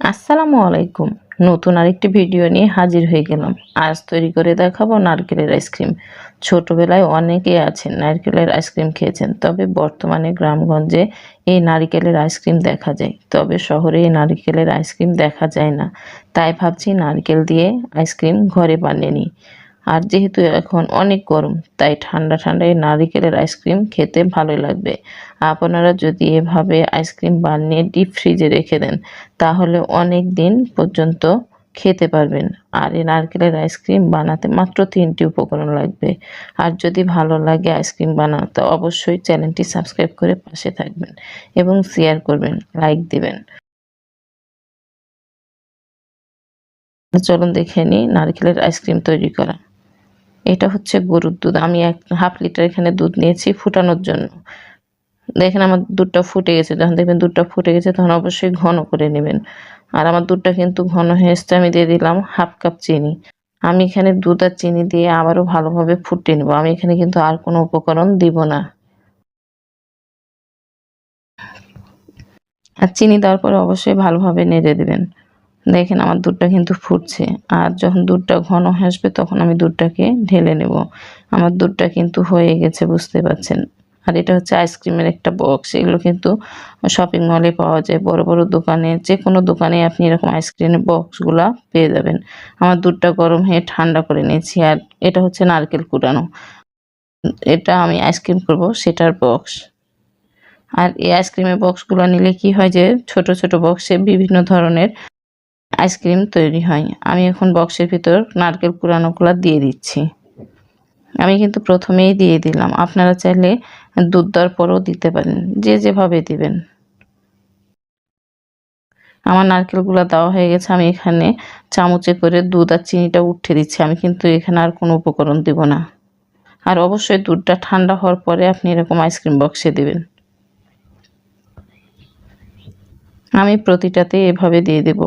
আসসালামু আলাইকুম। নতুন আরেকটি ভিডিও নিয়ে হাজির হয়ে গেলাম। আজ তৈরি করে দেখাবো নারকেলের আইসক্রিম। ছোটবেলায় অনেকেই আছেন নারকেলের আইসক্রিম খেয়েছেন, তবে বর্তমানে গ্রামগঞ্জে এই নারকেলের আইসক্রিম দেখা যায়। তবে শহরে এই নারকেলের আইসক্রিম দেখা যায় না। তাই ভাবছি নারকেল দিয়ে আইসক্রিম ঘরে বানিয়ে নিই। আর যেহেতু এখন অনেক গরম, তাই ঠান্ডা ঠান্ডা এই নারিকেলের আইসক্রিম খেতে ভালোই লাগবে। আপনারা যদি এভাবে আইসক্রিম বানিয়ে ডিপ ফ্রিজে রেখে দেন, তাহলে অনেক দিন পর্যন্ত খেতে পারবেন। আর এই নারকেলের আইসক্রিম বানাতে মাত্র তিনটি উপকরণ লাগবে। আর যদি ভালো লাগে আইসক্রিম বানাতে অবশ্যই চ্যানেলটি সাবস্ক্রাইব করে পাশে থাকবেন এবং শেয়ার করবেন, লাইক দিবেন। চলুন দেখে নিই নারকেলের আইসক্রিম তৈরি করা। এটা হচ্ছে গরুর দুধ। আমি এক হাফ লিটার এখানে দুধ নিয়েছি ফুটানোর জন্য। দেখেন আমার দুধটা ফুটে গেছে। যখন দেখবেন দুধটা ফুটে গেছে, তখন অবশ্যই ঘন করে নেবেন। আর আমার দুধটা কিন্তু ঘন হয়ে এসছে, আমি দিয়ে দিলাম হাফ কাপ চিনি। আমি এখানে দুধ আর চিনি দিয়ে আবারও ভালোভাবে ফুটিয়ে নেব। আমি এখানে কিন্তু আর কোনো উপকরণ দিব না। আর চিনি দেওয়ার পরে অবশ্যই ভালোভাবে নেড়ে দেবেন। দেখেন আমার দুধটা কিন্তু ফুটছে। আর যখন দুধটা ঘন আসবে, তখন আমি দুধটাকে ঢেলে নেব। আমার দুধটা কিন্তু হয়ে গেছে, বুঝতে পারছেন? আর এটা হচ্ছে আইসক্রিমের একটা বক্স। এগুলো কিন্তু শপিং মলে পাওয়া যায়। বড় বড় দোকানে যে কোনো দোকানে আপনি এরকম আইসক্রিমের বক্সগুলা পেয়ে যাবেন। আমার দুধটা গরম হয়ে ঠান্ডা করে নিয়েছি। আর এটা হচ্ছে নারকেল কুড়ানো। এটা আমি আইসক্রিম করব, সেটার বক্স। আর এই আইসক্রিমের বক্সগুলো নিলে কি হয় যে, ছোট ছোট বক্সে বিভিন্ন ধরনের আইসক্রিম তৈরি হয় আমি এখন বক্সের ভিতর নারকেল কুড়ানোগুলো দিয়ে দিচ্ছি। আমি কিন্তু প্রথমেই দিয়ে দিলাম। আপনারা চাইলে দুধ দেওয়ার পরেও দিতে পারেন। যে যেভাবে দিবেন। আমার নারকেলগুলো দেওয়া হয়ে গেছে। আমি এখানে চামচে করে দুধ আর চিনিটা উঠে দিচ্ছি। আমি কিন্তু এখানে আর কোনো উপকরণ দিব না। আর অবশ্যই দুধটা ঠান্ডা হওয়ার পরে আপনি এরকম আইসক্রিম বক্সে দিবেন। আমি প্রতিটাতে এভাবে দিয়ে দেব।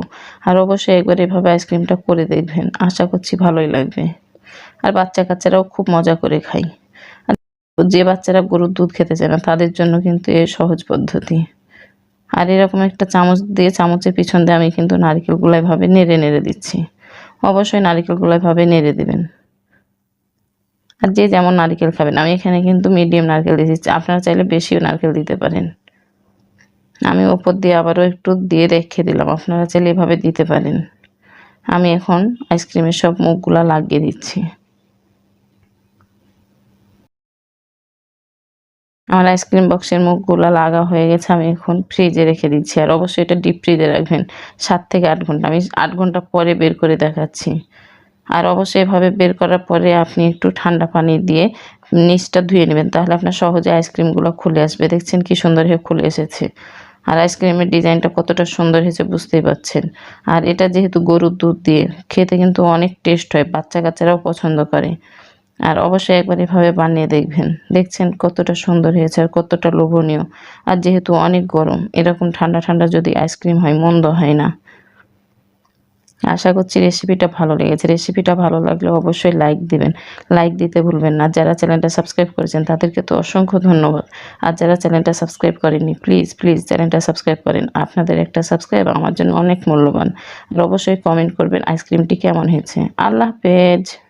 আর অবশ্যই একবার এভাবে আইসক্রিমটা করে দেখবেন। আশা করছি ভালোই লাগবে। আর বাচ্চা কাচ্চারাও খুব মজা করে খায়। আর যে বাচ্চারা গরুর দুধ খেতে চায় না, তাদের জন্য কিন্তু এ সহজ পদ্ধতি। আর এরকম একটা চামচ দিয়ে চামচের পিছন দিয়ে আমি কিন্তু নারিকেলগুলো এভাবে নেড়ে নেড়ে দিচ্ছি। অবশ্যই নারিকেলগুলো এভাবে নেড়ে দেবেন। আর যে যেমন নারকেল খাবেন, আমি এখানে কিন্তু মিডিয়াম নারকেল দিয়েছি। আপনারা চাইলে বেশিও নারকেল দিতে পারেন। আমি ওপর দিয়ে আবারও একটু দিয়ে রেখে দিলাম। আপনারা চাইলে এভাবে দিতে পারেন। আমি এখন আইসক্রিমের সব মুখগুলা লাগিয়ে দিচ্ছি। আমার আইসক্রিম বক্সের মুখগুলো লাগা হয়ে গেছে, আমি এখন ফ্রিজে রেখে দিচ্ছি। আর অবশ্যই এটা ডিপ ফ্রিজে রাখবেন। সাত থেকে আট ঘণ্টা। আমি আট ঘণ্টা পরে বের করে দেখাচ্ছি। আর অবশ্যই এভাবে বের করার পরে আপনি একটু ঠান্ডা পানি দিয়ে নিচটা ধুয়ে নেবেন। তাহলে আপনার সহজে আইসক্রিমগুলো খুলে আসবে। দেখছেন কি সুন্দর হয়ে খুলে এসেছে। আর আইসক্রিমের ডিজাইনটা কতটা সুন্দর হয়েছে বুঝতেই পাচ্ছেন। আর এটা যেহেতু গরুর দুধ দিয়ে, খেতে কিন্তু অনেক টেস্ট হয়, বাচ্চা কাচ্চারাও পছন্দ করে। আর অবশ্যই একবার এভাবে বানিয়ে দেখবেন। দেখছেন কতটা সুন্দর হয়েছে আর কতটা লোভনীয়। আর যেহেতু অনেক গরম, এরকম ঠান্ডা ঠান্ডা যদি আইসক্রিম হয়, মন্দ হয় না। আশা করছি রেসিপিটা ভালো লেগেছে। রেসিপিটা ভালো লাগলে অবশ্যই লাইক দিবেন। লাইক দিতে ভুলবেন না। যারা চ্যানেলটা সাবস্ক্রাইব করেছেন, তাদেরকে তো অসংখ্য ধন্যবাদ। আর যারা চ্যানেলটা সাবস্ক্রাইব করেননি প্লিজ প্লিজ চ্যানেলটা সাবস্ক্রাইব করেন। আপনাদের একটা সাবস্ক্রাইব আমার জন্য অনেক মূল্যবান। আর অবশ্যই কমেন্ট করবেন আইসক্রিমটি কেমন হয়েছে। আল্লাহ হাফেজ।